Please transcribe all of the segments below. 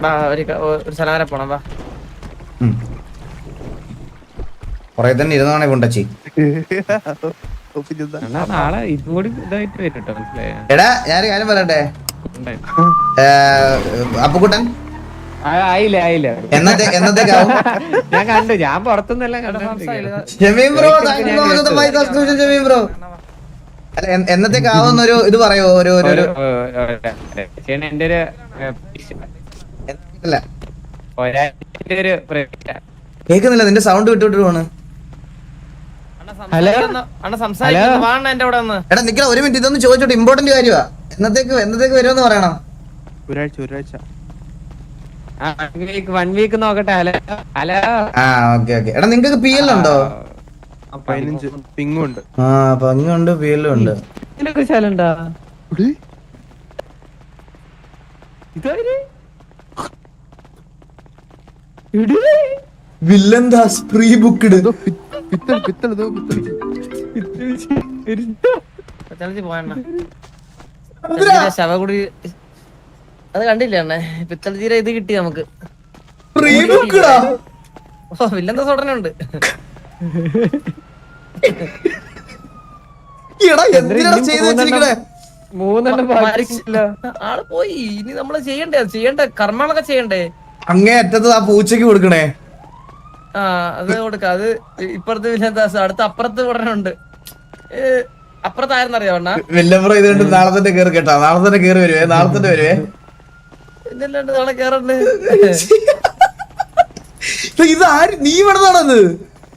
വാ ഒരു ഒരു സ്ഥലം വരെ പോണം വാ കൊറേ തന്നെ ഇരുന്നാണെ കൊണ്ടച്ചി നാളെ ഇതും ഇതായിട്ട് വരും കേട്ടോ മനസ്സിലായ എടാ ഞാനൊരു കാര്യം പറയട്ടെ അപ്പുക്കുട്ടൻ ആയില്ല ആയില്ല ഞാൻ കണ്ടു ഞാൻ പുറത്തുനിന്നെല്ലാം കണ്ടു അല്ല എന്നത്തേക്കാവുന്ന ഒരു ഇത് പറയോ എന്റെ ഒരു അല്ല. ഒരാഴ്ച ഒരു. കേക്കുന്നില്ല നിന്റെ സൗണ്ട് വിട്ടു വിട്ടു പോണ് ഹലോ? അണ്ണ സംസാരിക്കുന്നു വാ അണ്ണ എന്റെ അവിടെ ഒന്ന് എടാ നിക്കണ ഒരു മിനിറ്റ് ഇതൊന്ന് ചോദിച്ചോട്ടെ ഇമ്പോർട്ടന്റ് കാര്യമാ എന്നത്തേക്ക് എന്നത്തേക്ക് വരുമെന്ന് പറയണം. ഒരാഴ്ച ഒരാഴ്ച. week നോക്കട്ടെ ഹലോ? ഹലോ? ആ ഓക്കെ ഓക്കെ എടാ നിങ്ങക്ക് പി എൽ ഉണ്ടോ? പതിനഞ്ച് പിങ്ങും ഉണ്ട്. ആ പങ്കുണ്ട് പി എല്ലും ഉണ്ട്. ഇതിനൊക്കെ ഇതാര്? ഇട്. വില്ലൻ പ്രീ ബുക്ക്ഡ് പിത്തൽ പിത്തൽ പോയണ്ണ. ശവകുടി അത് കണ്ടില്ല അണ്ണേ? പിത്തൽ തീരെ ഇത് കിട്ടി നമുക്ക്. പ്രീ ബുക്ക്ഡാ ഓ വില്ലെന്താ ഉടനെ ഉണ്ട്. എടാ എന്തിനാ ചെയ്ത് വെച്ചിരിക്കണേ? മൂന്നെണ്ണം. ആൾ പോയി. ഇനി നമ്മൾ ചെയ്യണ്ടേ ചെയ്യണ്ട? ചെയ്യണ്ടേ? കർമ്മങ്ങളൊക്കെ ചെയ്യണ്ടേ? അങ്ങേ അറ്റത്ത് ആ പൂച്ചക്ക് കൊടുക്കണേ. ആ അത് കൊടുക്ക. അത് ഇപ്പുറത്ത് വില്ലെന്താ അടുത്ത അപ്പുറത്ത് ഉടനുണ്ട് അപ്പുറത്തായിരുന്നു അറിയാവണ്ണ വില്ലംബ്രോ ഇത് കണ്ട് നാളെ തന്നെ കേറി കേട്ടോ. നാളെ തന്നെ കേറി വരുവേ. നാളെ തന്നെ വരുവേ. പിന്നല്ലാണ്ട് നാളെ കേറണ്ട്. ഇത് ആര് നീ വേണതാണത്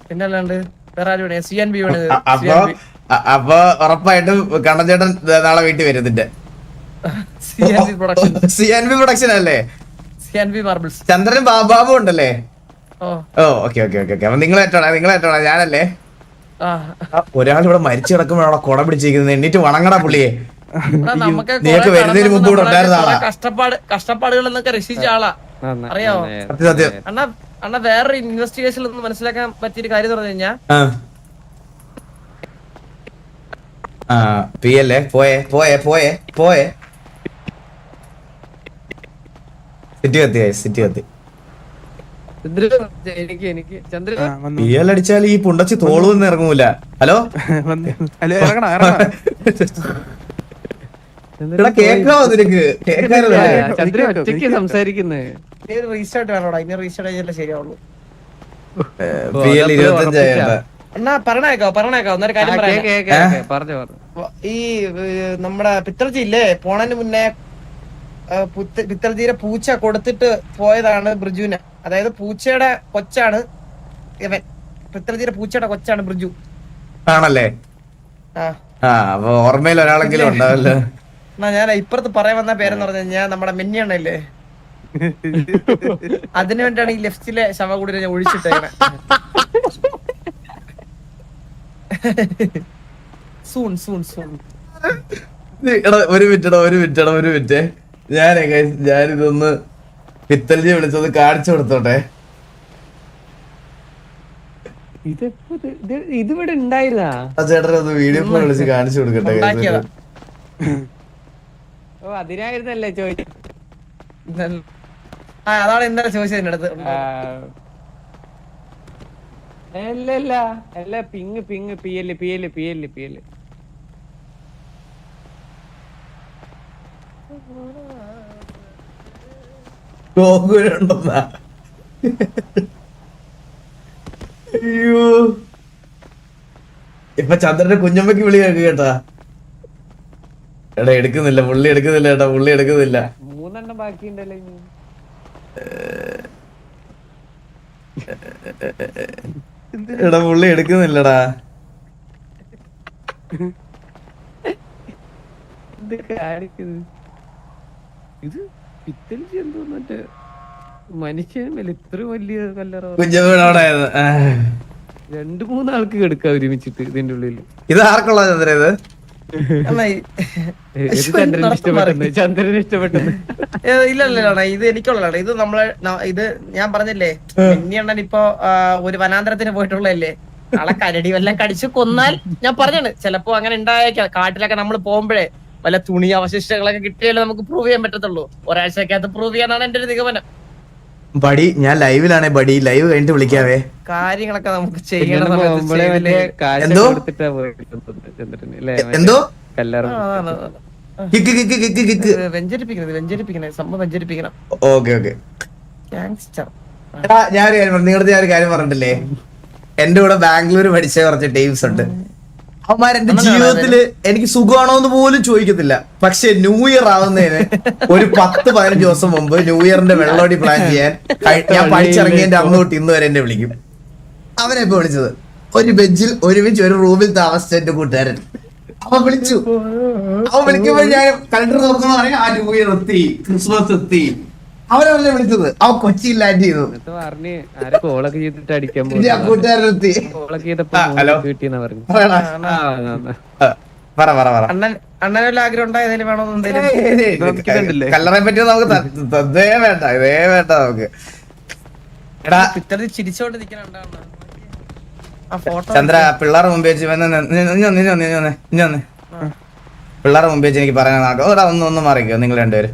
പിന്നല്ലാണ്ട് വേറെ ആരും വേണേ സി എൻ ബി വേണത് അപ്പൊ അപ്പൊ ഉറപ്പായിട്ടും കണ്ണൻചേട്ടൻ നാളെ വീട്ടിൽ വരും ഇതിന്റെ സി എൻ ബി പ്രൊഡക്ഷൻ അല്ലേ? സി ബാബാബു ബാബു ഉണ്ടല്ലേ? ഓ. Okay okay okay okay. അപ്പൊ നിങ്ങൾ ഏറ്റോണ ഞാനല്ലേ? ഒരാൾ ഇവിടെ മരിച്ചു കിടക്കുമ്പോഴാണ് കൊട പിടിച്ചിരിക്കുന്നത് എണ്ണീറ്റ് വണങ്ങടാ പുള്ളിയെ. കുറെ വരുന്നതിന് മുമ്പ് ഇവിടെ ഉണ്ടായിരുന്നാളാ ഉണ്ടായിരുന്ന കുറെ ആളാ. കഷ്ടപ്പാട് കഷ്ടപ്പാടുകൾ എന്നൊക്കെ രക്ഷിച്ച ആളാ. നന്നാ- അറിയാവോ? സത്യം സത്യം. അണ്ണാ അണ്ണാ വേറൊരു ഇൻവെസ്റ്റിഗേഷനിൽ ഒന്ന് മനസ്സിലാക്കാൻ പറ്റിയൊരു കാര്യം പറഞ്ഞു കഴിഞ്ഞാ ആ. ആ പി അല്ലേ പോയേ പോയേ പോയേ പോയേ. സിറ്റി കത്തി സിറ്റി കത്തി. ചന്ദ്രു, എനിക്ക് എനിക്ക്. ചന്ദ്ര? ആ, വന്നു പി എൽ അടിച്ചാൽ ഈ പുണ്ടച്ചി തോളൊന്നും ഇറങ്ങൂല. ഹലോ? എടാ കേക്കാവോ നിനക്ക്? ഒറ്റയ്ക്ക് സംസാരിക്കുന്നത് റീസ്റ്റാർട്ട് വേണോടാ ഇനി റീസ്റ്റാർട്ട് ചെയ്താലേ ശരിയാവുള്ളൂ. അണ്ണാ പറഞ്ഞേക്കോ പറഞ്ഞേക്കോ എന്നൊരു കാര്യം പറയാം. പറഞ്ഞു പറഞ്ഞു. ഈ നമ്മടെ പിത്തർജി ഇല്ലേ? പോണതിന് മുന്നേ ആ, പുത്ത- പൂച്ച കൊടുത്തിട്ട് പോയതാണ് ബ്രിജുവിന് അതായത് പൂച്ചയുടെ കൊച്ചാണ് ഇവൻ. പിത്തർജിയുടെ പൂച്ചയുടെ കൊച്ചാണ് ബ്രിജു ആണല്ലേ? ആ. അപ്പൊ ഓർമ്മയിൽ ഒരാളെങ്കിലും ഉണ്ടാവല്ലോ. എന്നാ ഞാൻ ഇപ്പുറത്ത് പറയാൻ വന്ന പേരെന്ന് പറഞ്ഞാൽ ഞാൻ നമ്മുടെ മെന്നിയണ്ണല്ലേ അതിനു വേണ്ടിയാണ് ഈ ലെഫ്റ്റിലെ ശവകൂടി ഞാൻ ഒഴിച്ചിട്ടേക്കണേ. Soon soon soon. ഒരു മിനിറ്റ് ഒരു മിനിറ്റ് ഒരു മിനിറ്റ്. ഞാനേ guys, ഞാനിതൊന്ന് പിത്തൽജി വിളിച്ചത് കാണിച്ചു കൊടുത്തോട്ടെ. ഇതിവിടെ ഉണ്ടായില്ല. ആ ഒന്ന് വീഡിയോ കോൾ വിളിച്ച് കാണിച്ചു കൊടുക്കട്ടെ. ഓ അതിനായിരുന്നല്ലേ ചോദിച്ചത്. അതാണ് എന്താ ചോദിച്ചത് എന്റെ അടുത്ത്. അല്ല അല്ല അല്ല ping ping P L P L P L P L ഗോകുലുണ്ടെന്നാ അയ്യോ. ഇപ്പൊ ചന്ദ്രന്റെ കുഞ്ഞമ്മക്ക് വിളി കേൾക്കുക കേട്ടാ. എടാ എടുക്കുന്നില്ല. പുള്ളി എടുക്കുന്നില്ല ഏട്ടാ പുള്ളി എടുക്കുന്നില്ല. മൂന്നെണ്ണം ബാക്കിയുണ്ടല്ലേ എടാ പുള്ളി എടുക്കുന്നില്ലടാ. ഇത് കാണിക്കുന്നത് ഇത് പിത്തലിച്ച് എന്തോ മറ്റേ മനുഷ്യൻ ഇത്ര വലിയ കല്ലറ. രണ്ടു മൂന്നാൾക്ക് കെടുക്ക ഒരുമിച്ചിട്ട് ഇതിന്റെ ഉള്ളിൽ. ഇത് ആർക്കുള്ള ചന്ദ്ര ഇത്? ഇഷ്ടപ്പെട്ടെന്ന് ഇഷ്ടപ്പെട്ടെന്ന്. ഇല്ല ഇല്ല ഇല്ല, ഇത് എനിക്കുള്ളതാണ്. ഇത് നമ്മളെ ഇത് ഞാൻ പറഞ്ഞില്ലേ? പിന്നെയാണ് ഇപ്പൊ ഒരു വനാന്തരത്തിന് പോയിട്ടുള്ളല്ലേ ആളെ കരടി വല്ലതും കടിച്ചു കൊന്നാൽ ഞാൻ പറഞ്ഞാണ്. ചിലപ്പോ അങ്ങനെ ഉണ്ടായേക്കാം. കാട്ടിലൊക്കെ നമ്മൾ പോകുമ്പോഴേ വല്ല തുണി അവശിഷ്ടങ്ങളൊക്കെ കിട്ടിയാലേ നമുക്ക് പ്രൂവ് ചെയ്യാൻ പറ്റത്തുള്ളൂ. ഒരാഴ്ചക്കകത്ത് പ്രൂവ് ചെയ്യാനാണ് എന്റെ ഒരു നിഗമനം. ബഡി ഞാൻ ലൈവിലാണ് ബഡി ലൈവ് കഴിഞ്ഞിട്ട് വിളിക്കാവേ. കാര്യങ്ങളൊക്കെ നമുക്ക് ചെയ്യണം? എന്തോ? എന്തോ? കല്ലറ ആ, അതാണ്, അതാണ്. Kick kick kick kick. ഇത് വെഞ്ചരിപ്പിക്കുന്നത് വെഞ്ചരിപ്പിക്കണേ സംഭവം വെഞ്ചരിപ്പിക്കണം. Okay okay. ഗ്യാങ്സ്റ്റർ എടാ ഞാനൊരു കാര്യം പറഞ്ഞു. ഞാൻ ഒരു കാര്യം പറഞ്ഞിട്ടില്ലേ? എന്റെ കൂടെ ബാംഗ്ലൂർ പഠിച്ച കുറച്ച് ടീംസ് ഉണ്ട്. അവന്മാർ എന്റെ ജീവിതത്തിൽ എനിക്ക് സുഖമാണോ എന്ന് പോലും ചോദിക്കത്തില്ല. പക്ഷെ ന്യൂ ഇയർ ആവുന്നതിന് ഒരു പത്ത് പതിനഞ്ച് ദിവസം മുമ്പ് ന്യൂ ഇയറിന്റെ വെള്ളോടി പ്ലാൻ ചെയ്യാൻ ഞാൻ പഠിച്ചിറങ്ങിയതിന്റെ അന്ന് തൊട്ട് ഇന്ന് വരെ എന്നെ വിളിക്കും. അവനെ ഇപ്പൊ വിളിച്ചത്. ഒരു ബെഞ്ചിൽ ഒരുമിച്ച് ഒരു റൂമിൽ താമസിച്ച എന്റെ കൂട്ടുകാരൻ. അവൻ വിളിച്ചു. അവൻ വിളിക്കുമ്പോൾ ഞാൻ കലണ്ടർ നോക്കുന്ന പറയാം ആ ന്യൂ ഇയർ എത്തി. ക്രിസ്മസ് എത്തി. അവനവനെ വിളിച്ചത് ആ കൊച്ചി ലാൻഡ് ചെയ്തു പറ പറ പറ കല്ലറെ പറ്റി നമുക്ക് ഇതേ വേണ്ട ഇതേ വേണ്ട നമുക്ക് എടാ ചിരിച്ചോണ്ട് ചന്ദ്ര പിള്ളേരുടെ മുമ്പേ വെച്ച്. പിള്ളേരുടെ മുമ്പ് വെച്ച് എനിക്ക് പറയാൻ ഓടാ ഒന്ന് ഒന്ന് മാറിക്കോ നിങ്ങൾ രണ്ടുപേരും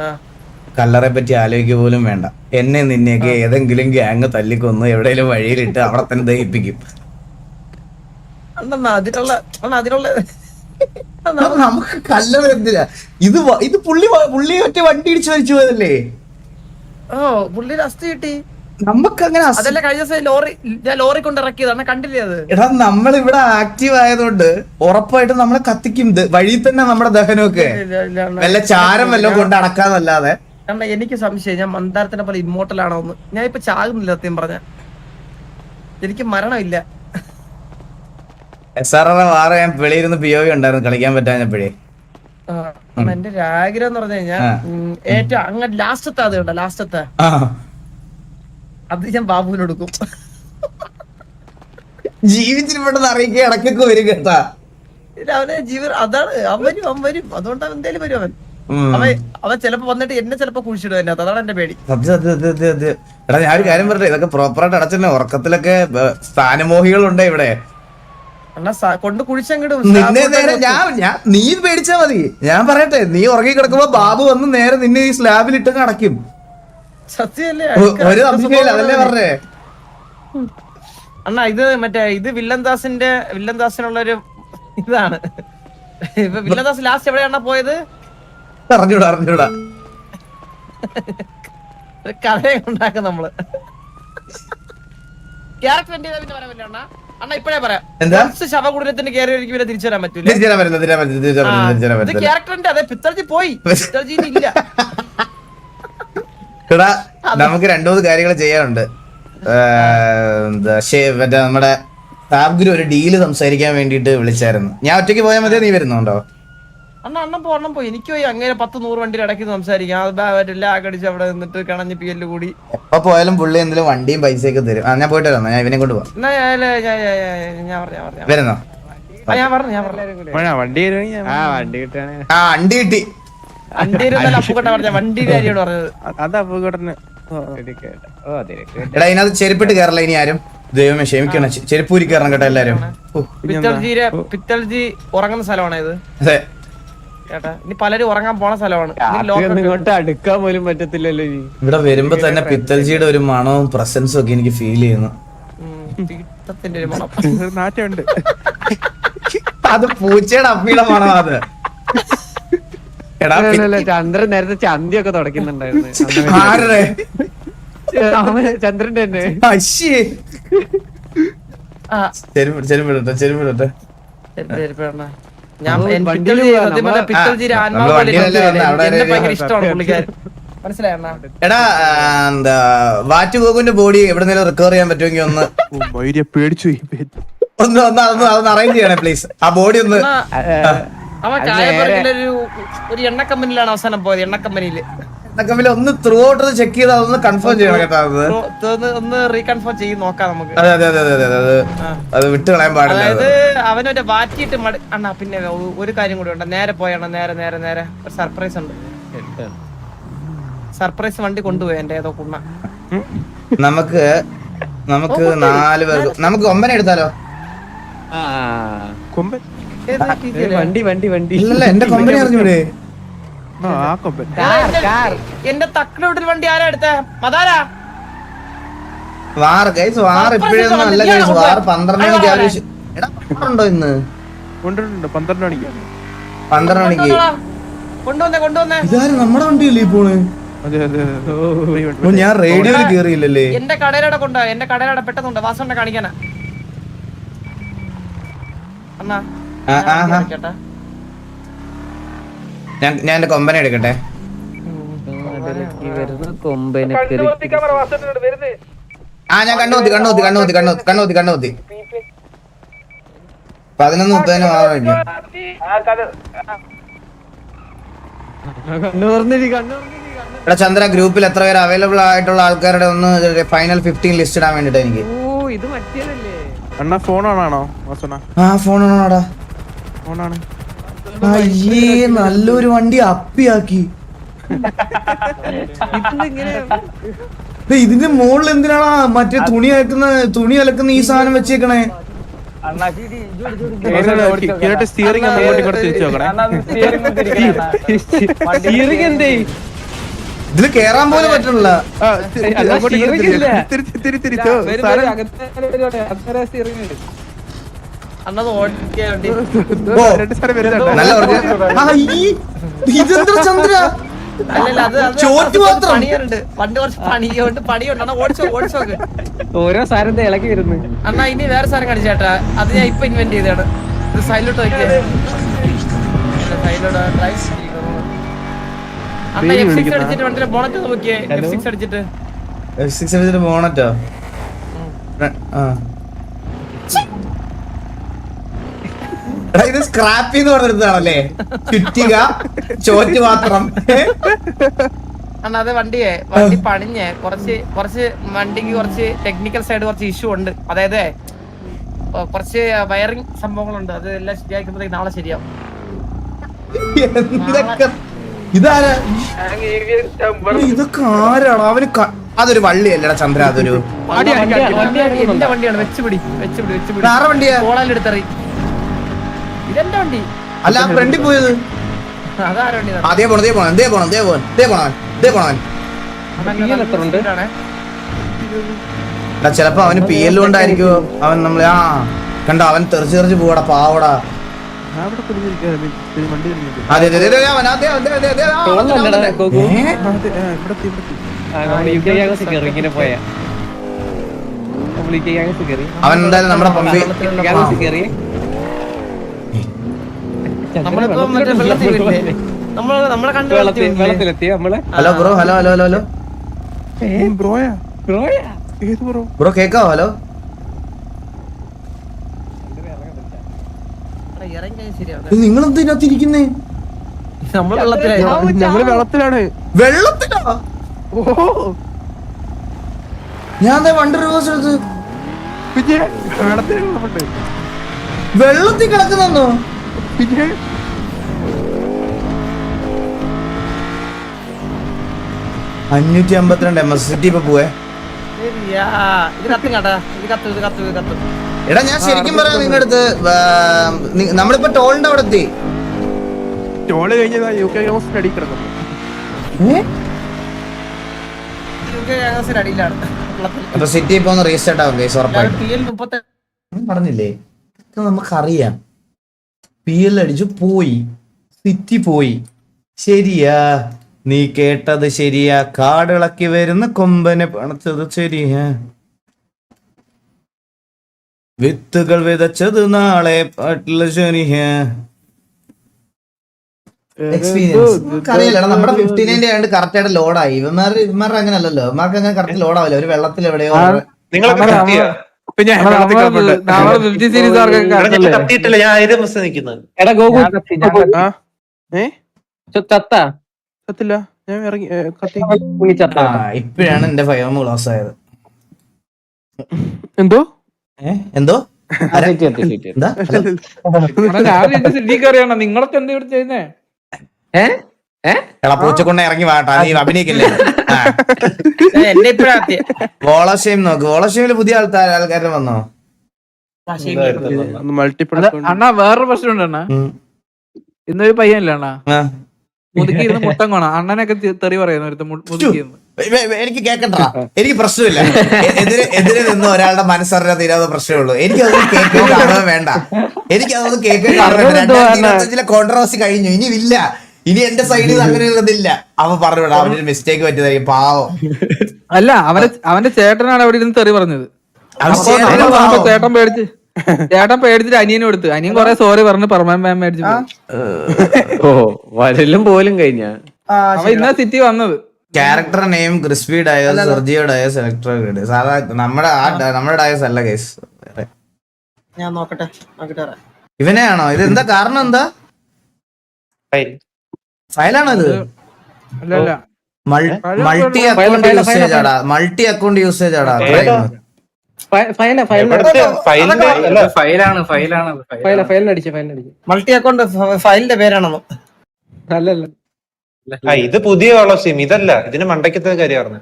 ആ. കല്ലറെ പറ്റി ആലോചിക്കുക പോലും വേണ്ട. എന്നെ നിന്നെയൊക്കെ ഏതെങ്കിലും ഗ്യാങ് തല്ലിക്കൊന്ന് എവിടെയെങ്കിലും വഴിയിലിട്ട് അവിടെ തന്നെ ദഹിപ്പിക്കും. അതിനുള്ള അതിനുള്ള നമുക്ക് കല്ലറ എന്തിനാ? ഇത് ഇത് പുള്ളി പുള്ളി ഒറ്റ വണ്ടി ഇടിച്ചു വലിച്ചു പോയതല്ലേ? ഓ പുള്ളി അസ്ഥി കിട്ടി. നമുക്ക് അങ്ങനെ അതല്ല കഴിഞ്ഞ ദിവസം ലോറി ഞാൻ ലോറി കൊണ്ട് ഇറക്കിയത് അണ്ണ കണ്ടില്ലേ അത്? എടാ നമ്മൾ ഇവിടെ ആക്റ്റീവ് ആയതുകൊണ്ട് ഉറപ്പായിട്ടും നമ്മളെ കത്തിക്കും. ഇത് വഴി തന്നെ നമ്മുടെ ദഹനമൊക്കെ. വല്ല ചാരം വല്ല കൊണ്ട് അടക്കാന്നല്ലാതെ. എനിക്ക് സംശയം. ഞാൻ മന്ദാരത്തിനെ പോലെ ഇമ്മോട്ടൽ ആണോ എന്ന് ഞാൻ ഇപ്പൊ ചാകുന്നില്ല സത്യം പറഞ്ഞ. എനിക്ക് മരണമില്ല. എസ് ആർ ആർ ആറ് ഞാൻ വെളിയിരുന്ന് ഉണ്ടായിരുന്നു. കളിക്കാൻ പറ്റാഞ്ഞപ്പോഴേ. എന്റെ ആഗ്രഹം എന്ന് പറഞ്ഞു കഴിഞ്ഞാൽ ഏറ്റവും അങ്ങനെ ലാസ്റ്റത്തെ അത് കണ്ട? ലാസ്റ്റത്തെ അത് ഞാൻ ബാബുവിന് കൊടുക്കും. ജീവിച്ചിരിപ്പെട്ടത് അറിയിക്കുക ഇടയ്ക്കൊക്കെ വരും കേട്ടാ. അവനെ ജീവൻ അതാണ് അവൻ വരും അവൻ വരും. അതുകൊണ്ട് അവൻ എന്തേലും വരും അവൻ. അവൻ അവൻ ചിലപ്പോ വന്നിട്ട് എന്നെ ചിലപ്പോ കുഴിച്ചിടും എന്നെ അതാണ് എന്റെ പേടി. സത്യം സത്യം സത്യം സത്യം സത്യം. എടാ ഞാൻ ഒരു കാര്യം പറഞ്ഞു ഇതൊക്കെ പ്രോപ്പറായിട്ട് അടച്ചെന്നെ. ഉറക്കത്തിലൊക്കെ സ്ഥാനമോഹികളുണ്ട് ഇവിടെ. കൊണ്ട് കുഴിച്ചങ്ങിടും നിന്നെ നേരെ ഞാൻ ഞാൻ നീ പേടിച്ചാ മതി. ഞാൻ പറയട്ടെ നീ ഉറങ്ങി കിടക്കുമ്പോ ബാബു വന്ന് നേരെ നിന്നെ ഈ സ്ലാബിൽ ഇട്ട് അടയ്ക്കും. അഴുക്ക- ഒരു അഴുക്ക സംശയമില്ല അതല്ലേ സ്വഭാവമാണ്. പറഞ്ഞേ? അണ്ണാ ഇത് മറ്റേ ഇത് വില്ലൻദാസിന്റെ വില്ലൻദാസിനുള്ള ഒരു ഇതാണ്. ഇപ്പൊ വില്ലൻദാസ് ലാസ്റ്റ് എവിടെയാണ് പോയത്? അറിഞ്ഞൂടാ അറിഞ്ഞൂടാ. ഒരു കഥയൊക്കെ ഉണ്ടാക്കും നമ്മൾ. ക്യാരക്ടർ എന്റെ പിന്നെ പറയാൻ അണ്ണാ? അണ്ണാ ഇപ്പഴേ പറയാം. കയറി പിന്നെ തിരിച്ചു വരാൻ പറ്റൂല. ക്യാരക്ടറിന്റെ അതെ പിത്തർജി പോയി. പിത്തർജി ഇല്ല. എടാ നമുക്ക് രണ്ടു മൂന്ന് കാര്യങ്ങൾ ചെയ്യാനുണ്ട്. ശേ- മറ്റേ നമ്മുടെ താബ്ഗുരു ഒരു ഡീൽ സംസാരിക്കാൻ വേണ്ടിട്ട് വിളിച്ചായിരുന്നു. ഞാൻ ഒറ്റയ്ക്ക് പോയാൽ മതി നീ വരുന്നുണ്ടോ? അണ്ണ അണ്ണൻ പോ അണ്ണം പോയി. എനിക്ക് പോയി അങ്ങനെ പത്ത് നൂറ് വണ്ടി ഇടയ്ക്ക് സംസാരിക്കാം. അത് ആകടിച്ച് അവിടെ നിന്നിട്ട് കണഞ്ഞ് പി എല്ല് കൂടി. എപ്പോ പോയാലും പുള്ളി എന്തെങ്കിലും വണ്ടിയും പൈസയൊക്കെ തരും. ആ ഞാൻ പോയിട്ട് വരാം. ഞാൻ ഇവനെ കൊണ്ട് പോവാം. വരുന്നോ? ഞാൻ പറഞ്ഞു ഞാൻ പറഞ്ഞു. വണ്ടി വരുവാണെങ്കിൽ ആ വണ്ടി കിട്ടാണ് ആ വണ്ടി കിട്ടി. എടാ ഇതിനകത്ത് ചെരുപ്പിട്ട് കയറല ഇനി ആരും. ദൈവമേ ക്ഷമിക്കണം. ചെരുപ്പൂരി കയറണം കേട്ടോ എല്ലാരും. പിത്തൽജി ഉറങ്ങുന്ന സ്ഥലമാണ് ഇത്? അതെ. ഇനി പലരും ഉറങ്ങാൻ പോണ സ്ഥലമാണ്. ഇങ്ങോട്ട് അടുക്കാൻ പോലും പറ്റത്തില്ലല്ലോ ഇവിടെ വരുമ്പോ തന്നെ പിത്തൽജിയുടെ ഒരു മണവും പ്രസൻസും ഒക്കെ എനിക്ക് ഫീൽ ചെയ്യുന്നു. നാറ്റമുണ്ട്. അത് പൂച്ചയുടെ അപ്പിയുടെ മണം അത്. എടാ ചന്ദ്രൻ നേരത്തെ ചന്തിയൊക്കെ തുടക്കുന്നുണ്ടായിരുന്നു ആരുടെ? ചന്ദ്രന്റെ തന്നെ. അശ്ശേ ആ. ചെരുപ്പ് ചെരുപ്പിടട്ടെ എടാ എന്താ ബോഡി എവിടെന്നെങ്കിലും റിക്കവർ ചെയ്യാൻ പറ്റുമെങ്കിൽ ഒന്ന് പേടിച്ചു പോയി. ഒന്ന് ഒന്ന് അതൊന്ന് അറേഞ്ച് ചെയ്യണേ പ്ലീസ് ആ ബോഡി ഒന്ന് അവൻ അത് കായപ്പറക്കിലൊരു ഒരു എണ്ണ കമ്പനിയിലാണ് അവസാനം പോയത് എണ്ണ കമ്പനിയിൽ. കമ്മിൽ ഒന്ന് ത്രൂ ഔട്ട് ചെക്ക് ചെയ്ത് അതൊന്ന് കൺഫേം ചെയ്യണം കേട്ടോ അത്. ഒന്ന് ഒന്ന് റീകൺഫേം ചെയ്ത് നോക്കാം നമുക്ക്. അതെ അതെ അതെ അതെ അതെ അത്. വിട്ട് കളയാൻ പാടില്ല അതായത് അത്. അവനൊരു വാറ്റിയിട്ട് മട അണ്ണാ പിന്നെ ഒരു കാര്യം കൂടി ഉണ്ട്. നേരെ പോയണ്ണ നേരെ നേരെ നേരെ. ഒരു സർപ്രൈസ് ഉണ്ട്. സർപ്രൈസ് വണ്ടി കൊണ്ടുപോയി എന്റെ ഏതോ കുണ്ണ. നമുക്ക് നമുക്ക് നാല് പേർക്ക് നമുക്ക് ഒമ്പനെ എടുത്താലോ? ആ. കൊമ്പൻ? വണ്ടി വണ്ടി വണ്ടി. ഇല്ലല്ല എന്റെ കമ്പനി അറിഞ്ഞൂടെ? ആ ആ കാർ കാർ. എന്റെ തക്കലോട്ടിൽ വണ്ടി ആരാ എടുത്ത? മതാരാ? വാർ ഗൈസ് വാർ ഇപ്പോഴൊന്നും അല്ല ഗൈസ് വാർ പന്ത്രണ്ട് മണിക്ക് ശ- എടാ ഉണ്ടോ ഇന്ന്? കൊണ്ടുണ്ട് പന്ത്രണ്ട് മണിക്ക്. പന്ത്രണ്ട് മണിക്ക്. കൊണ്ടുവന്നേ കൊണ്ടുവന്നേ. ഇതാരും നമ്മുടെ വണ്ടിയല്ലേ പോണ്? ഞാൻ റേഡിയോയിൽ കേറിയില്ലല്ലേ? എന്റെ കടയിലൂടെ കൊണ്ടോ എന്റെ കടയിലൂടെ പെട്ടെന്നുണ്ട് വാസോണ്ടെ കാണിക്കാനാ. അണ്ണാ ഞാൻ ഞാൻ എന്റെ കൊമ്പനെ എടുക്കട്ടെ. ആ ഞാൻ കണ്ണൂത്തി കണ്ണൂത്തി കണ്ണൂത്തി കണ്ണൂത്തി കണ്ണൂത്തി കണ്ണൂത്തി പതിനൊന്ന് മുപ്പതിന് മാറില്ല കണ്ണു തുറന്നിരി കണ്ണു തുറന്നിരി കണ്ണു എടാ ചന്ദ്ര ഗ്രൂപ്പിൽ എത്ര പേര് അവൈലബിൾ ആയിട്ടുള്ള ആൾക്കാരുടെ ഒന്ന് ഫൈനൽ ഫിഫ്റ്റീൻ ലിസ്റ്റ് ഇടാൻ വേണ്ടിട്ട് എനിക്ക്. ഓ ഇത് മറ്റേതല്ലേ? അണ്ണാ ഫോൺ ആണാണോ ആ ഫോൺ ആണോടാ. ഫോണാണ് അയ്യേ നല്ലൊരു വണ്ടി അപ്പിയാക്കി ഇതിന്റെ മുകളിൽ എന്തിനാടാ മറ്റേ തുണി അലക്കുന്ന തുണി അലക്കുന്ന ഈ സാധനം വെച്ചേക്കണേ സ്റ്റിയറിംഗ് തിരിച്ചു സ്റ്റിയറിംഗ് എന്തേ ഇതിൽ കേറാൻ പോലും പറ്റണില്ല തിരിച്ചു തി- ചന്ദ്ര? അല്ലല്ല അത് അത് മാത്രം. പണിയുണ്ട്. പണ്ട് കുറച്ച് പണിയുണ്ട്. പണിയുണ്ട്. അണ്ണാ ഓടിച്ചോ ഓടിച്ചോ ഓരോ സാരം ഇളക്കി വരുന്നു. അണ്ണാ ഇനി വേറെ സാരം കാണിച്ചേട്ടാ അത് ഞാൻ ഇപ്പൊ ഇൻവെന്റ് ചെയ്താണ് ഇത് അണ്ണാ എഫ് സിക്സ് അടിച്ചിട്ട് ബോണറ്റ് നോക്കിയേ. എഫ് സിക്സ് അടിച്ചിട്ട്. സിക്സ് ബോണറ്റോ ആ. ഇത് സ്ക്രാപ്പി എന്ന് പറഞ്ഞിരുന്നതാണല്ലേ ചുറ്റിക ചോറ്റ് മാത്രം അണ്ണാ അത് വണ്ടിയെ വണ്ടി പണിഞ്ഞേ കുറച്ച് കുറച്ച് വണ്ടിക്ക് കുറച്ച് ടെക്നിക്കൽ സൈഡ് കുറച്ച് ഇഷ്യൂ ഉണ്ട് അതായത് കുറച്ച് വയറിംഗ് സംഭവങ്ങളുണ്ട് അത് എല്ലാം ശരിയാക്കുമ്പോഴത്തേക്ക് നാളെ ശരിയാവും എന്തൊക്കെ ഇതാരാ ഇതൊക്കെ ആരാണ് അവന് അതൊരു വള്ളിയല്ലടാ ചന്ദ്ര അതൊരു വണ്ടിയാണ് വെച്ചുപിടി വെച്ചുപിടി വെച്ചുപിടി ആറ് വണ്ടിയാ കോളാലെടുത്തറി ഇതെന്റെ വണ്ടി? അല്ല ആ ഫ്രണ്ടിൽ പോയത്? അതേ പോണം ദേ പോണം ദേ പോണം ദേ പോണം ദേ പോണം ദേ പോണം ചിലപ്പോ അവന് പി എൽ കൊണ്ടായിരിക്കുമോ അവൻ നമ്മളെ ആ കണ്ടോ അവൻ തെറിച്ച് തെറിച്ച് പോവാടാ പാവടാ. അതെ അതെ അതെ അവൻ അതെ അതെ അതെ അതെ അവൻ അതെ, എന്തായാലും നമ്മുടെ പമ്പി നമ്മളിപ്പോ മറ്റേ വെള്ളത്തിൽ? നമ്മൾ നമ്മളെ കണ്ട് വെള്ളത്തിൽ വെള്ളത്തിൽ വെള്ളത്തിലെത്തി നമ്മൾ. Hello bro hello hello hello hello. ബ്രോയാ? ബ്രോയാ? ഏത് ബ്രോ? ബ്രോ കേക്കാവോ? ഹലോ. നിങ്ങൾ എന്തിനകത്ത് ഇരിക്കുന്നേ നമ്മൾ വെള്ളത്തിലായി ഞങ്ങൾ വെള്ളത്തിലാണ്. വെള്ളത്തിലാ? ഓ. ഞാൻ ദേ വണ്ടി റിവേഴ്സ് എടുത്ത്. പിന്നെ വെള്ളത്തിലാണ് വെള്ളത്തിൽ കിടക്കുന്നോ പിന്നെ? അഞ്ഞൂറ്റി അമ്പത്തിരണ്ട് എം എസ് സിറ്റി ഇപ്പൊ പോവേ. എടാ ഞാൻ ശരിക്കും പറയാം നിങ്ങളുടെ അടുത്ത് നമ്മളിപ്പോ ടോളിന്റെ അവിടെ എത്തി ടോൾ കഴിഞ്ഞതാ യു കെ ഹോസ്പിറ്റൽ അടി കിടക്കുന്നു. UK അടിയിലാണ് വെള്ളത്തിൽ അപ്പൊ സിറ്റി ഇപ്പൊ ഒന്ന് റീസ്റ്റാർട്ട് ആവും പറഞ്ഞില്ലേ? നമുക്കറിയാം. പി എൽ അടിച്ചു പോയി. സിറ്റി പോയി. ശരിയാ. നീ കേട്ടത് ശരിയാ. കാടിളക്കി വരുന്ന കൊമ്പനെ പണച്ചത് ശരിയാ. വിത്തുകൾ വിതച്ചത് നാളെ പാട്ടിൽ ശരിയാ. എക്സ്പീരിയൻസ് നമുക്കറിയില്ലടാ നമ്മുടെ ഫിഫ്റ്റി ആയതുകൊണ്ട് കറക്റ്റ് ആയിട്ട് ലോഡായി ഇവന്മാർ ഇവന്മാരുടെ അങ്ങനെ അല്ലല്ലോ ഇവന്മാർക്ക് അങ്ങനെ കറക്റ്റ് ലോഡാവില്ല ഒരു വെള്ളത്തിൽ എവിടെയോ നിങ്ങളൊക്കെ ഇവിടെ ഞാൻ ബസ് എടാ ഗോകു ചത്ത? കത്തില്ല ഞാൻ ഇറങ്ങി കത്തി. ഇപ്പോഴാണ് എന്റെ ഫയർ ക്ലോസ് ആയത്. എന്തോ? എന്തോ? നിങ്ങളൊക്കെ എന്താ ഇവിടെ ചെയ്യുന്നേ? ഏ? എടാ പൂച്ചക്കൊണ്ട് ഇറങ്ങി വാട്ടാ നീ അഭിനയിക്കില്ലേ? ആ. ഏ, എന്നെ ഇപ്പഴാ എത്തിയെ. വോളോഷെയിം നോക്ക്. വോളോഷെയിമിൽ പുതിയ ആൾക്കാർ ആൾക്കാരെ വന്നോ. മൾട്ടിപ്പിൾ അണ്ണാ വേറൊരു പ്രശ്നമുണ്ട് അണ്ണാ. ഇന്നൊരു പയ്യനില്ല അണ്ണാ? ആ. മുതുക്കി ഇരുന്ന് മുട്ടം കാണാം. അണ്ണനൊക്കെ തെറി പറയുന്നു ഒരു മു- മുതുക്കി ഇരുന്ന് വേ- വേ- എനിക്ക് കേക്കണ്ട. എനിക്ക് പ്രശ്നമില്ല. എതിരെ എതിരെ നിന്ന് ഒരാളുടെ മനസ്സറിയാൻ തീരാതെ പ്രശ്നമുള്ളൂ എനിക്ക് അതൊന്നും കേൾക്കാൻ കാണുക വേണ്ട. എനിക്ക് അതൊന്നും കേൾക്കാൻ കാണുക വേണ്ട. രണ്ടായിരത്തി ഇരുപത്തഞ്ചിലെ കോൺട്രവേഴ്സി കഴിഞ്ഞു. ഇനി ഇല്ല ഇനി എന്റെ സൈഡിൽ അങ്ങനെ ഉള്ളതില്ല അവൻ പറഞ്ഞു വിടാം അവനൊരു മിസ്റ്റേക്ക് പറ്റിയതായി പാവം. അല്ല അവന്റെ അവന്റെ ചേട്ടനാണ് അവിടെ ഇരുന്ന് തെറി പറഞ്ഞത്. ചേട്ടൻ പേടിച്ച് ചേട്ടൻ പേടിച്ചിട്ട് അനിയനും എടുത്ത്. അനിയൻ കൊറേ സോറി പറഞ്ഞു പെർമാൻ മാം മേടിച്ചു ഓ വരലും പോലും കഴിഞ്ഞ? അവൻ. ഇന്നാ സിറ്റി വന്നത്. Character name crispy Dios Sergio Dios electro സാധാ നമ്മുടെ ആ നമ്മുടെ ഡയോസ് അല്ല കേസ് ഞാൻ നോക്കട്ടെ നോക്കട്ടെ ഇവനെയാണോ? ഇത് എന്താ കാരണം എന്താ? ഫൈൻ. ഫയലാണോ ഇത്? അല്ല അല്ല മൾട്ടി അക്കൗണ്ട് യൂസേജ് ആടാ. മൾട്ടി അക്കൗണ്ട് യൂസേജ് ആടാ. മൾട്ടി അക്കൗണ്ട് ഫയലിന്റെ പേരാണോ? അല്ലല്ല. ഇത് പുതിയ വോളോസിയം ഇതല്ല ഇതിന് മണ്ടയ്ക്കത്തെ കാര്യമാണ്.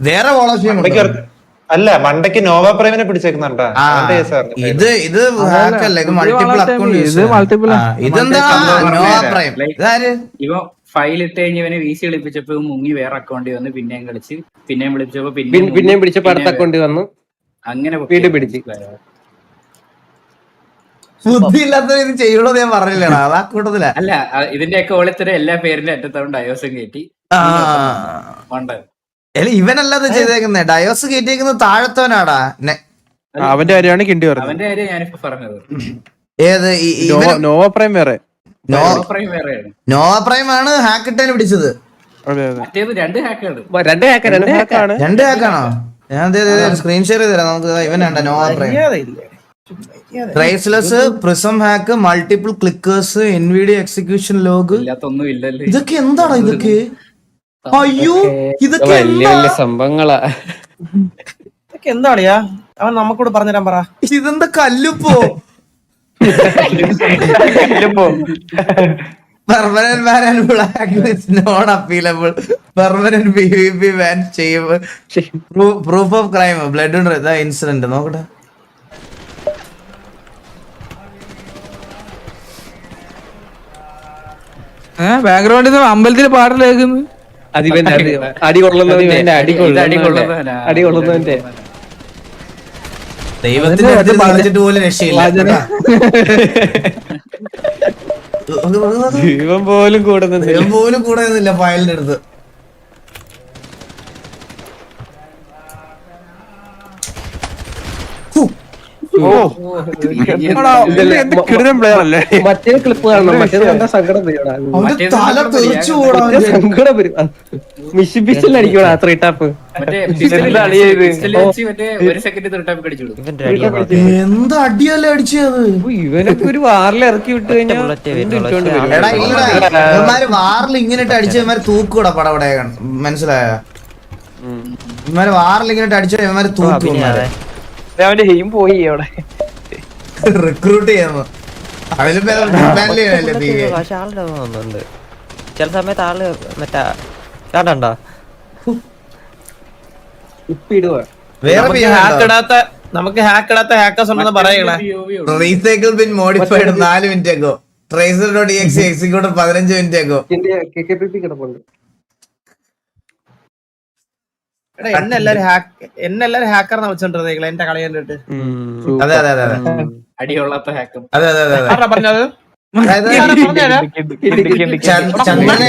വേറെ വോളോസ്യം അല്ല മണ്ടയ്ക്ക് നോവ പ്രൈമിനെ പിടിച്ചേക്കുന്നുണ്ടോ ഇത് ഇത് ഹാക്ക് ഇത് മൾട്ടിപ്പിൾ അക്കൗണ്ട് ഇത് multiple ഇതെന്താ? നോവ പ്രൈം ഇവ ഫയൽ ഇട്ട് കഴിഞ്ഞ് ഇവനെ വീസി കളിപ്പിച്ചപ്പോ മുങ്ങി വേറെ അക്കൗണ്ടിൽ വന്ന് പിന്നെയും കളിച്ച് പിന്നെയും വിളിച്ചപ്പോ പിന്നെ പിന്നെയും പിടിച്ചപ്പോ അടുത്ത അക്കൗണ്ടിൽ വന്നു അങ്ങനെ വീണ്ടും പിടിച്ച്. ബുദ്ധി ഇത് ചെയ്യണോ ഞാൻ പറഞ്ഞില്ലടാ. അതാ കൂട്ടത്തില അല്ല ഇതിന്റെയൊക്കെ ഓളിത്തരം എല്ലാ പേരിലും അറ്റത്തവണ ഡയോസും കയറ്റി ഉണ്ട് ഇവനല്ലാതെ ചെയ്തേക്കുന്നത് ഡയോസ് കയറ്റിയേക്കുന്നത് താഴത്തവനാടാ നെ- അവന്റെ കാര്യമാണ് കിണ്ടി പറഞ്ഞത്. അവന്റെ കാര്യം ഞാനിപ്പോ പറഞ്ഞത്. ഏത്? ഇവൻ- നോവ പ്രൈം വേറെ. നോവ പ്രൈം ആണ് ഹാക്ക് ഇട്ടതിന് പിടിച്ചത്. അതെ അതെ. മറ്റേത് രണ്ട് ഹാക്കാണ്. രണ്ട് ഹാക്കാണോ. ഞാൻ സ്ക്രീൻ ഷെയർ ചെയ്ത് തരാം നമുക്ക് ഇവനുണ്ട് Nova prime? Traceless prism hack multiple clickers NVD execution log ഇതൊക്കെ എന്താണ് ഇതൊക്കെ? അയ്യോ ഇതൊക്കെ വലിയ എന്താ? വലിയ സംഭവങ്ങളാ. ഇതൊക്കെ എന്താണിയാ? അവൻ നമുക്കൂടെ പറഞ്ഞുതരാൻ പറ. ഇതെന്താ കല്ലുപ്പോ? Permanent ban and blacklist non appealable. Permanent B V P ban ചെയ്യും. Proof of crime blood incident നോക്കട്ടെ. ബാക്ക്ഗ്രൗണ്ടിൽ നിന്ന് അമ്പലത്തിൽ പാട്ട് കേൾക്കുന്നു. അടി കൊള്ളുന്നവന്റെ. അടി കൊള്ളുന്നവന്റെ. പോലും രക്ഷയില്ല. പോലും കൂടുന്നത് ദൈവം പോലും കൂടെ നിന്നില്ല ഫയലിന്റെ അടുത്ത്. പ്ലെയർ അല്ലേ? മറ്റേ ക്ലിപ്പ് കാണണം മറ്റേ കണ്ടാ സങ്കടം സങ്കടം വരും. മിഷിപ്പിച്ചല്ല അടിക്കണം ആ ത്രീ ടാപ്പ് എന്താ അടിയല്ലേ അടിച്ചത് ഇവനൊക്കെ ഒരു വാറിൽ ഇറക്കി വിട്ട് കഴിഞ്ഞാൽ വാറിൽ ഇങ്ങനെ അടിച്ച ഇവന്മാര് തൂക്കൂടാ മനസ്സിലായ? ഇവന്മാര് വാറിൽ ഇങ്ങനെ അടിച്ച ഇവന്മാര് തൂക്കും അവന്റെ ഹെയിം പോയി അവിടെ. റിക്രൂട്ട് ചെയ്യണം അതിലും. പക്ഷെ ആളുടെ തോന്നുന്നുണ്ട് ചില സമയത്ത് ആൾ മറ്റേ കണ്ടോ? വേറെ പി ഹാക്ക് ഇടാത്ത നമുക്ക് ഹാക്ക് ഇടാത്ത ഹാക്കേഴ്സ് ഉണ്ടെന്ന് പറയണേ. റീസൈക്കിൾ ബിൻ മോഡിഫൈഡ് നാല് മിനിറ്റ് ആക്കോ ട്രേസർ ഡോട്ട് എക്സ് എക്സിക്യൂട്ടർ പതിനഞ്ച് മിനിറ്റ് ആക്കോ കിടപ്പുണ്ട്. എടാ, എന്നെ എല്ലാരും ഹാക്ക് എന്നെ എല്ലാരും ഹാക്കർന്ന് വെച്ചോണ്ടിരുന്നേക്കളെ എന്റെ കളി കണ്ടിട്ട്. അതെ അതെ അതെ അതെ. ഹാക്കർ ഹാക്കും അതെ അതെ അതെ പറഞ്ഞത്? ചന്ദ്രനെ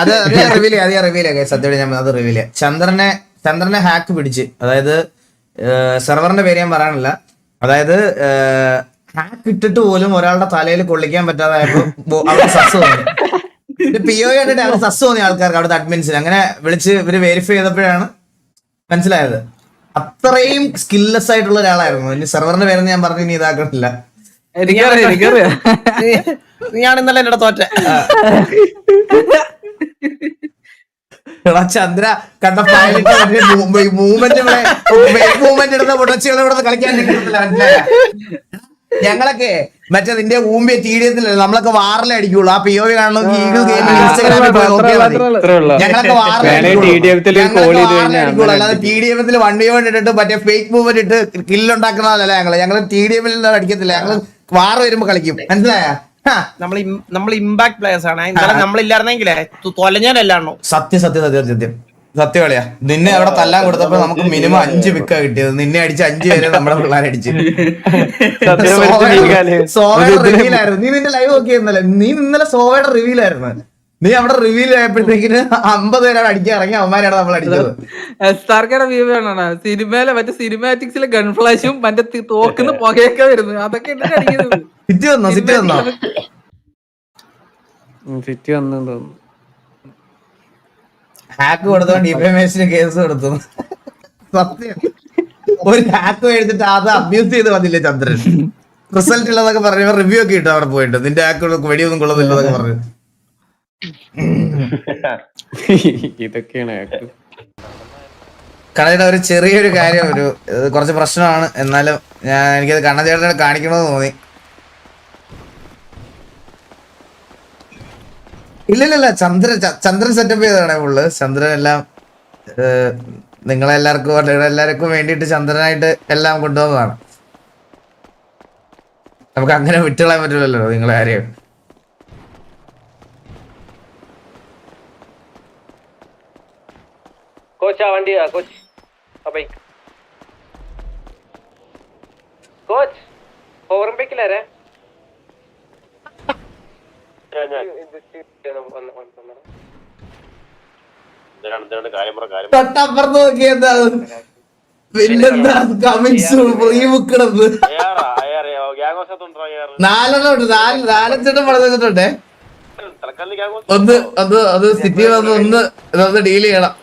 അത് അത് ഞാൻ റിവീൽ ചെയ്യാം അത് ഞാൻ റിവീൽ ചെയ്യാം സത്യം അത് റിവീൽ ചന്ദ്രനെ ചന്ദ്രനെ ഹാക്ക് പിടിച്ച് അതായത് സെർവറിന്റെ പേര് ഞാൻ പറയാനില്ല. അതായത് ഹാക്ക് ഇട്ടിട്ട് പോലും ഒരാളുടെ തലയിൽ കൊള്ളിക്കാൻ പറ്റാതായപ്പോ അവിടെ സസ് തോന്നി. പി ഒ കണ്ടിട്ട് അവിടെ സസ് തോന്നിയ ആൾക്കാർക്ക് അവിടുത്തെ അഡ്മിൻസിന് അങ്ങനെ വിളിച്ച് ഇവർ വെരിഫൈ ചെയ്തപ്പോഴാണ് മനസ്സിലായത്. അത്രയും സ്കിൽലെസ് ആയിട്ടുള്ള ഒരാളായിരുന്നു. ഇനി സെർവറിന്റെ പേരെന്ന് ഞാൻ പറഞ്ഞു ഇനി ഇതാക്കണില്ല. നീയാണ് ഇന്നലെ എന്നോട് തോറ്റ. എടാ ചന്ദ്ര കണ്ട മൂവ്മെന്റ് മൂവ്മെന്റ് എടുത്ത മുടച്ചികളെ ഇവിടെ കളിക്കാൻ ഞങ്ങളൊക്കെ മറ്റേ നിന്റെ ഊമ്പിയ ടീഡിയത്തിലല്ലേ നമ്മളൊക്കെ വാറിലെ അടിക്കുള്ളൂ. ആ പി ഒ വി കാണണമെങ്കിൽ ഈഗിൾ ഗെയിം ഇൻസ്റ്റാഗ്രാമിൽ പോയി നോക്കിയാൽ മതി. ഞങ്ങളൊക്കെ അല്ലാതെ ടി ഡി എഫിൽ വൺ വി വൺ ഇട്ടിട്ട് മറ്റേ ഫേക്ക് മൂവ്മെന്റ് ഇട്ട് കില്ലുണ്ടാക്കുന്നതല്ല ഞങ്ങൾ. ഞങ്ങൾ ടി ഡി എഫിൽ അടിക്കത്തില്ല. ഞങ്ങൾ വാർ വരുമ്പോ കളിക്കും. മനസ്സിലായ? നമ്മൾ നമ്മൾ ഇമ്പാക്ട് പ്ലേയേഴ്സ് ആണ്. ഇന്നലെ നമ്മളില്ലായിരുന്നെങ്കിലേ തൊലഞ്ഞാലല്ലാണോ സത്യം സത്യം സത്യം സത്യം. സത്യം കളിയാ നിന്നെ അവിടെ തല്ലാൻ കൊടുത്തപ്പോ നമുക്ക് മിനിമം അഞ്ച് പിക്കാ കിട്ടിയത്. നിന്നെ അടിച്ച് അഞ്ച് പേര് നമ്മുടെ പിള്ളേരെ അടിച്ച്. സോവയുടെ റിവീലായിരുന്നു നീ നിന്റെ ലൈവ് ഒക്കെ ഇന്നലെ. നീ ഇന്നലെ സോവയുടെ റിവീലായിരുന്നു നീ അവിടെ റിവീൽ ആയപ്പോഴത്തേക്കിന് അമ്പത് പേരാണ് അടിക്കാൻ ഇറങ്ങി അവന്മാരാണ് നമ്മൾ അടിച്ചത്. എസ്താർക്കയുടെ വ്യൂ ആണ് സിനിമയിലെ മറ്റേ സിനിമാറ്റിക്സിലെ ഗൺ ഫ്ലാഷും മറ്റേ തോക്കുന്ന പുകയൊക്കെ വരുന്നു. അതൊക്കെ സിറ്റി വന്നോ? സിറ്റി വന്നോ? സിറ്റി വന്നു തോന്നുന്നു. ഹാക്ക് കൊടുത്തോണ്ട് ഡിഫമേഷന് കേസ് കൊടുത്തു. സത്യം. ഒരു ഹാക്ക് എഴുതിട്ട് അത് അബ്യൂസ് ചെയ്ത് വന്നില്ലേ ചന്ദ്രൻ? റിസൾട്ട് ഉള്ളതൊക്കെ പറഞ്ഞു റിവ്യൂ ഒക്കെ ഇട്ടു അവിടെ പോയിട്ട്. നിന്റെ ഹാക്ക് വെടിയൊന്നും കൊള്ളുന്നില്ലെന്നൊക്കെ പറഞ്ഞു. ഇതൊക്കെയാണ്. കടയുടെ ഒരു ചെറിയൊരു കാര്യം ഒരു കുറച്ച് പ്രശ്നമാണ്. എന്നാലും ഞാൻ എനിക്കത് കണ്ണചേട്ടനെ കാണിക്കണമെന്ന് തോന്നി. ഇല്ലില്ല ചന്ദ്ര ചന്ദ്രൻ സെറ്റപ്പ് ചെയ്തതാണ് ഫുള്ള് ചന്ദ്രൻ എല്ലാം നിങ്ങളെല്ലാവർക്കും എല്ലാവർക്കും വേണ്ടിയിട്ട് ചന്ദ്രനായിട്ട് എല്ലാം കൊണ്ടുവന്നതാണ്. നമുക്ക് അങ്ങനെ വിട്ടുകളയാൻ പറ്റില്ലല്ലോ നിങ്ങളെ ആരെയും കോച്ച് ആ വണ്ടി കോച്ച്. തൊട്ടപ്പുറത്ത് നോക്കിയെന്താ? പിന്നെന്താ? കമ്മിങ് ഫ്രീ ബുക്കിടന്ന് നാലെണ്ണം ഉണ്ട്. നാല് നാലഞ്ചെണ്ണം പണം വെച്ചിട്ടുണ്ടേ. ഒന്ന് അത് അത് സിറ്റി വന്ന് ഒന്ന് ഇതൊന്ന് ഡീൽ ചെയ്യണം.